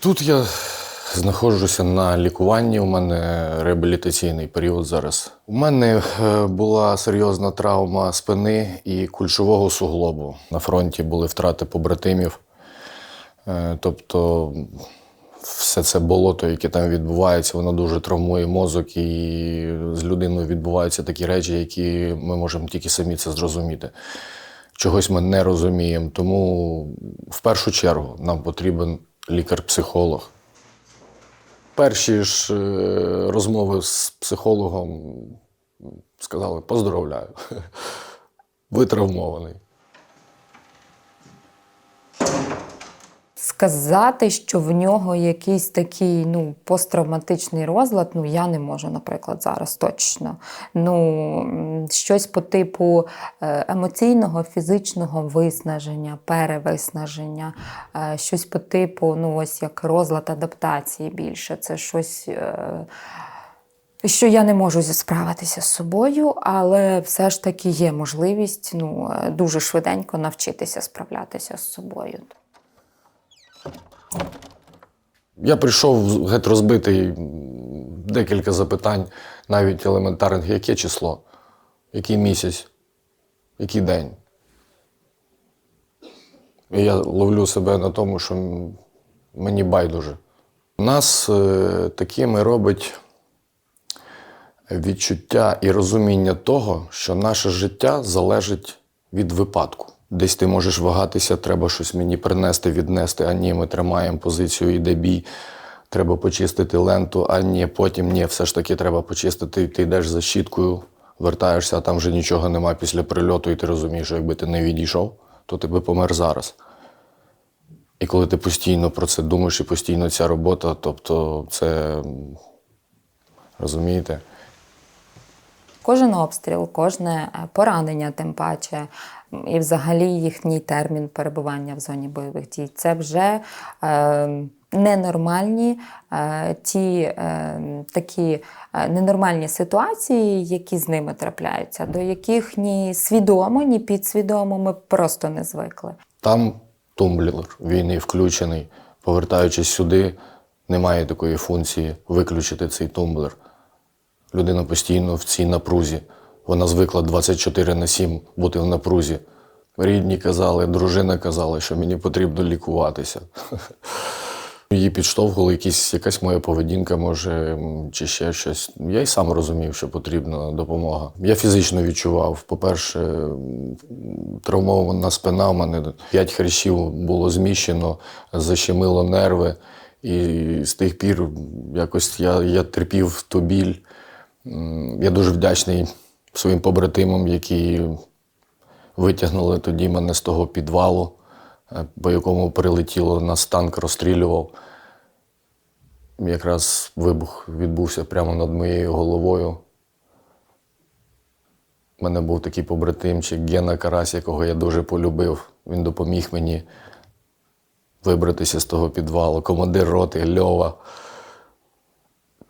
Тут я знаходжуся на лікуванні. У мене реабілітаційний період зараз. У мене е, була серйозна травма спини і кульшового суглобу. На фронті були втрати побратимів. Е, Тобто все це болото, яке там відбувається, воно дуже травмує мозок, і з людиною відбуваються такі речі, які ми можемо тільки самі це зрозуміти. Чогось ми не розуміємо. Тому в першу чергу нам потрібен лікар-психолог. Перші ж е, розмови з психологом сказали: поздоровляю. Ви травмований. Сказати, що в нього якийсь такий ну, посттравматичний розлад, ну я не можу, наприклад, зараз точно. Ну, щось по типу е, емоційного, фізичного виснаження, перевиснаження, е, щось по типу, ну, ось як розлад адаптації більше. Це щось. е, що я не можу справитися з собою, але все ж таки є можливість ну, дуже швиденько навчитися справлятися з собою. Я прийшов геть розбитий, декілька запитань, навіть елементарних, яке число, який місяць, який день. І я ловлю себе на тому, що мені байдуже. Нас е, такими робить відчуття і розуміння того, що наше життя залежить від випадку. Десь ти можеш вагатися, треба щось мені принести, віднести, а ні, ми тримаємо позицію, іде бій. Треба почистити ленту, а ні, потім ні, все ж таки треба почистити. Ти йдеш за щіткою, вертаєшся, а там вже нічого нема після прильоту, і ти розумієш, що якби ти не відійшов, то ти би помер зараз. І коли ти постійно про це думаєш і постійно ця робота, тобто це розумієте? Кожен обстріл, кожне е, поранення, тим паче, і взагалі їхній термін перебування в зоні бойових дій це вже е, ненормальні е, ті е, такі е, ненормальні ситуації, які з ними трапляються, до яких ні свідомо, ні підсвідомо ми просто не звикли. Там тумблер війни включений. Повертаючись сюди, немає такої функції виключити цей тумблер. Людина постійно в цій напрузі. Вона звикла 24 на 7 бути в напрузі. Рідні казали, дружина казала, що мені потрібно лікуватися. Її підштовхували якісь, якась моя поведінка, може, чи ще щось. Я й сам розумів, що потрібна допомога. Я фізично відчував. По-перше, травмована спина, у мене п'ять хрящів було зміщено, защемило нерви. І з тих пір якось я, я терпів ту біль. Я дуже вдячний своїм побратимам, які витягнули тоді мене з того підвалу, е, по якому прилетіло нас танк розстрілював. Якраз вибух відбувся прямо над моєю головою. У мене був такий побратимчик Гена Карась, якого я дуже полюбив. Він допоміг мені вибратися з того підвалу. Командир роти Льова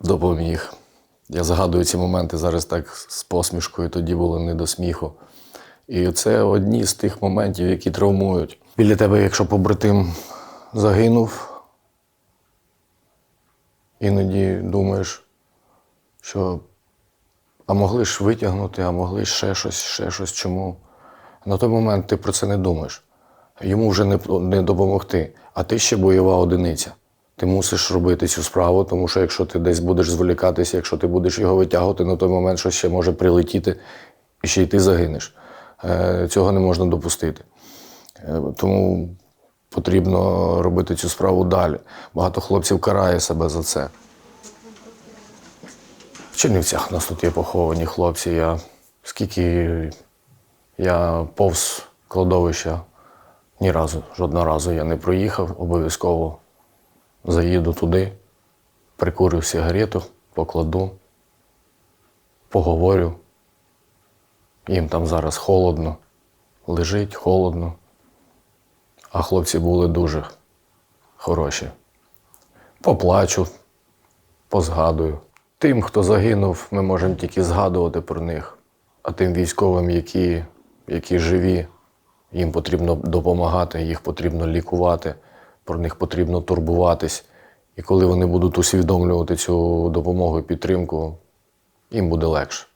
допоміг. Я згадую ці моменти зараз так з посмішкою, тоді було не до сміху. І це одні з тих моментів, які травмують. Біля тебе, якщо побратим загинув, іноді думаєш, що а могли ж витягнути, а могли ще щось, ще щось. Чому? На той момент ти про це не думаєш. Йому вже не, не допомогти, а ти ще бойова одиниця. Ти мусиш робити цю справу, тому що якщо ти десь будеш зволікатися, якщо ти будеш його витягувати, на той момент щось ще може прилетіти, і ще й ти загинеш. Е, Цього не можна допустити. Е, Тому потрібно робити цю справу далі. Багато хлопців карає себе за це. В Чернівцях у нас тут є поховані хлопці. Я скільки я повз кладовища ні разу, жодного разу я не проїхав, обов'язково заїду туди, прикурю сигарету, покладу, поговорю. Їм там зараз холодно, лежить холодно. А хлопці були дуже хороші. Поплачу, позгадую. Тим, хто загинув, ми можемо тільки згадувати про них. А тим військовим, які, які живі, Їм потрібно допомагати, їх потрібно лікувати, про них потрібно турбуватись. І коли вони будуть усвідомлювати цю допомогу і підтримку, їм буде легше.